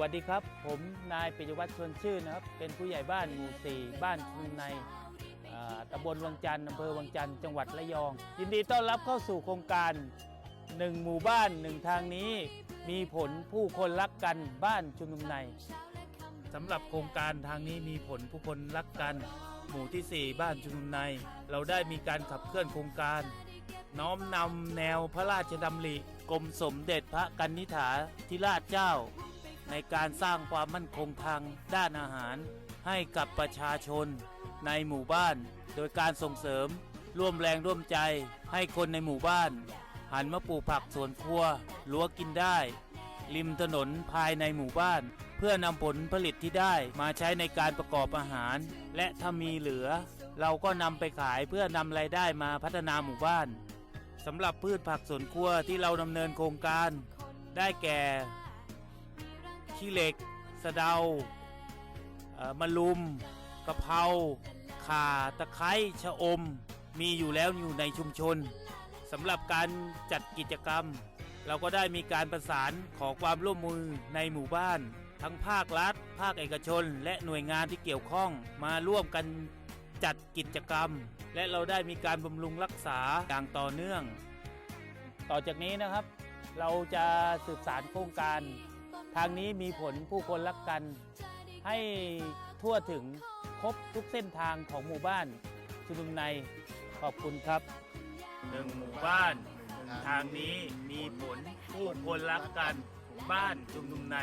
วัสดีครับ ผมนายปิยวัฒน์ชวนชื่นนะครับ เป็นผู้ใหญ่บ้านหมู่4บ้านชุมในตำบลวังจันทร์อำเภอวังจันทร์จังหวัดระยอง ยินดีต้อนรับเข้าสู่โครงการ1หมู่บ้าน1ทางนี้ มีผลผู้คนรักกันบ้านชุมนุมในสำหรับโครงการทางนี้มีผลผู้คนรักกัน หมู่ที่ 4 บ้านชุมนุมใน เราได้มีการขับเคลื่อนโครงการ น้อมนำแนวพระราชดำริกรมสมเด็จพระกันิษฐาธิราชเจ้า ในการสร้างความมั่นคงทางด้านอาหาร ให้กับประชาชน ในหมู่บ้าน โดยการส่งเสริม ร่วมแรงร่วมใจ ให้คนในหมู่บ้าน หันมาปลูกผักสวนครัวรั้วกินได้ ริมถนนภายในหมู่บ้าน เพื่อนำผลผลิตที่ได้มาใช้ในการประกอบอาหาร และถ้ามีเหลือ เราก็นำไปขายเพื่อนำรายได้มาพัฒนาหมู่บ้านสำหรับพืชผักสวนครัวที่เราดำเนินโครงการ ได้แก่ ขี้เหล็ก สะเดาเอ่อมะลุมกะเพราข่าตะไคร้ชะอม มีอยู่แล้วอยู่ในชุมชนสำหรับการจัดกิจกรรม เราก็ได้มีการประสานขอความร่วมมือในหมู่บ้าน ทั้งภาครัฐ ภาคเอกชน และหน่วยงานที่เกี่ยวข้องมาร่วมกันจัดกิจกรรม และเราได้มีการบำรุงรักษาอย่างต่อเนื่อง ต่อจากนี้นะครับ เราจะสืบสารโครงการ ทางนี้มีผลผู้คนรักกัน ให้ทั่วถึงครบทุกเส้นทางของหมู่บ้านชุมนุมในขอบคุณครับหนึ่งหมู่บ้าน ทางนี้มีผลผู้คนรักกัน บ้านชุมนุมใน